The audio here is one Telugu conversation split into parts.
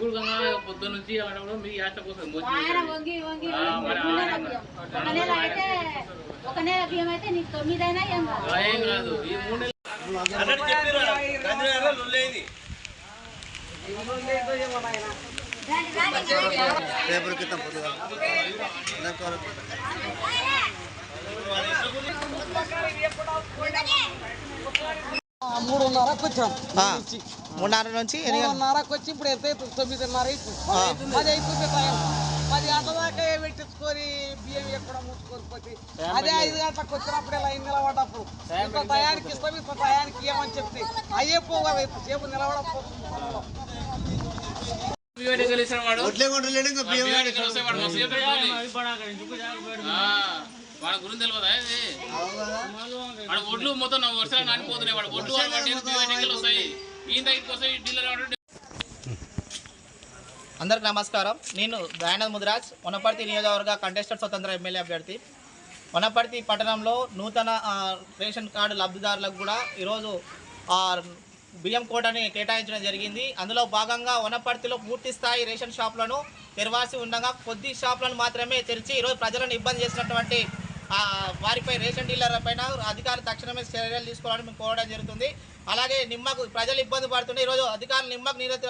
ఇప్పుడు కన్నా పొద్దున్న నుంచి అలాంటి కూడా మీ యాచ కోసం ఏం కాదు. కాదు. ఈ మూడు రేపటి క్రితం పొద్దుగా మూడున్నరకు వచ్చాం. మూడున్నర నుంచి? మూడున్నరకు వచ్చి ఇప్పుడు ఎంత అవుతుంది తొమ్మిదిన్నర అవుతుంది. పది అవుతుంది టైం పది గంటల దాకా పెట్టించుకొని బియ్యం ఎక్కడ మూసుకొని పోతే అదే ఐదు గంటలకు వచ్చినప్పుడే లైన్ నిలబడ్డప్పుడు ఇంత టయానికి ఇస్తాం ఇంత టయానికి ఇవ్వమని చెప్తే అయ్యే పోగా సేపు నిలబడకపోతుంది వాడు గురించి తెలియదా ఇది వాడు ఒడ్లు మొత్తం నా వర్షాలు నానిపోతున్నాయి వాడు ఒడ్లు వాడు వస్తాయి అందరికి నమస్కారం. నేను దయానంద్ ముదిరాజ్ వనపర్తి నియోజకవర్గ కంటెస్టెడ్ స్వతంత్ర ఎమ్మెల్యే అభ్యర్థి. వనపర్తి పట్టణంలో నూతన రేషన్ కార్డు లబ్ధిదారులకు కూడా ఈరోజు బియ్యం కోటని కేటాయించడం జరిగింది. అందులో భాగంగా వనపర్తిలో పూర్తి స్థాయి రేషన్ షాపులను తెరవాల్సి ఉండగా కొద్ది షాపులను మాత్రమే తెరిచి ఈరోజు ప్రజలను ఇబ్బంది చేసినటువంటి వారిపై రేషన్ డీలర్ పైన అధికారులు తక్షణమే చర్యలు తీసుకోవాలని మేము కోరడం జరుగుతుంది. అలాగే నిమ్మకు ప్రజలు ఇబ్బంది పడుతుంటే ఈరోజు అధికారులు నిమ్మకు నీరెత్తి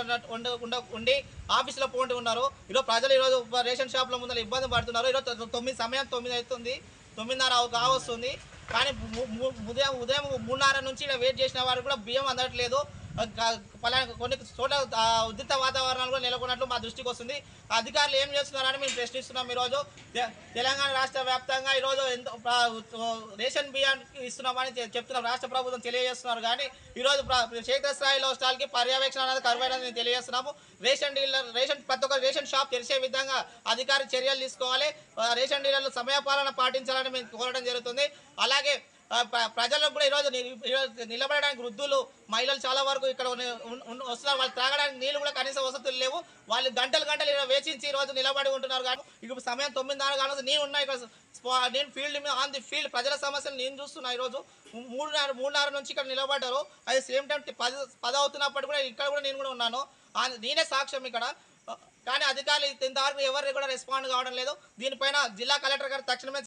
ఉండి ఆఫీసులో పోటీ ఉన్నారు. ఈరోజు ప్రజలు ఈరోజు రేషన్ షాప్లో ముందర ఇబ్బంది పడుతున్నారు. ఈరోజు తొ- తొమ్మిది సమయం తొమ్మిది అవుతుంది. తొమ్మిదిన్నర కావస్తుంది. కానీ ఉదయం ఉదయం మూడున్నర నుంచి వెయిట్ చేసిన వారు కూడా బియ్యం అందట్లేదు. పలానా కొన్ని చోట్ల ఉద్రిత వాతావరణాలు కూడా నెలకొన్నట్లు మా దృష్టికి వస్తుంది. అధికారులు ఏం చేస్తున్నారని మేము ప్రశ్నిస్తున్నాం ఈరోజు. తెలంగాణ రాష్ట్ర వ్యాప్తంగా ఈరోజు ఎంతో రేషన్ బియ్యానికి ఇస్తున్నామని చెప్తున్నాం. రాష్ట్ర ప్రభుత్వం తెలియజేస్తున్నారు. కానీ ఈరోజు క్షేత్రస్థాయిలో క్షేత్ర స్థాయిలో స్టాల్కి పర్యవేక్షణ అనేది కరువైనది తెలియజేస్తున్నాము. రేషన్ డీలర్ రేషన్ ప్రతి ఒక్క రేషన్ షాప్ తెరిచే విధంగా అధికారి చర్యలు తీసుకోవాలి. రేషన్ డీలర్లు సమయపాలన పాటించాలని మేము కోరడం జరుగుతుంది. అలాగే ప్రజలకు కూడా ఈరోజు ఈరోజు నిలబడడానికి వృద్ధులు మహిళలు చాలా వరకు ఇక్కడ వస్తున్నారు. వాళ్ళు త్రాగడానికి నీళ్ళు కూడా కనీస వసతులు లేవు. వాళ్ళు గంటలు గంటలు ఇక్కడ వేచించి ఈ రోజు నిలబడి ఉంటున్నారు కానీ ఇప్పుడు సమయం తొమ్మిదిన్నర కానీ నేను ఉన్నా ఇక్కడ నేను ఫీల్డ్ మీద ఆన్ ది ఫీల్డ్ ప్రజల సమస్యలు నేను చూస్తున్నా ఈరోజు. మూడున్నర మూడున్నర నుంచి ఇక్కడ నిలబడ్డారు. అది సేమ్ టైం పది పది అవుతున్నప్పుడు కూడా ఇక్కడ కూడా నేను కూడా ఉన్నాను. నేనే సాక్ష్యం ఇక్కడ. కానీ అధికారులు ఇంతవరకు ఎవరు కూడా రెస్పాండ్ కావడం లేదు. దీనిపైన జిల్లా కలెక్టర్ గారు తక్షణమే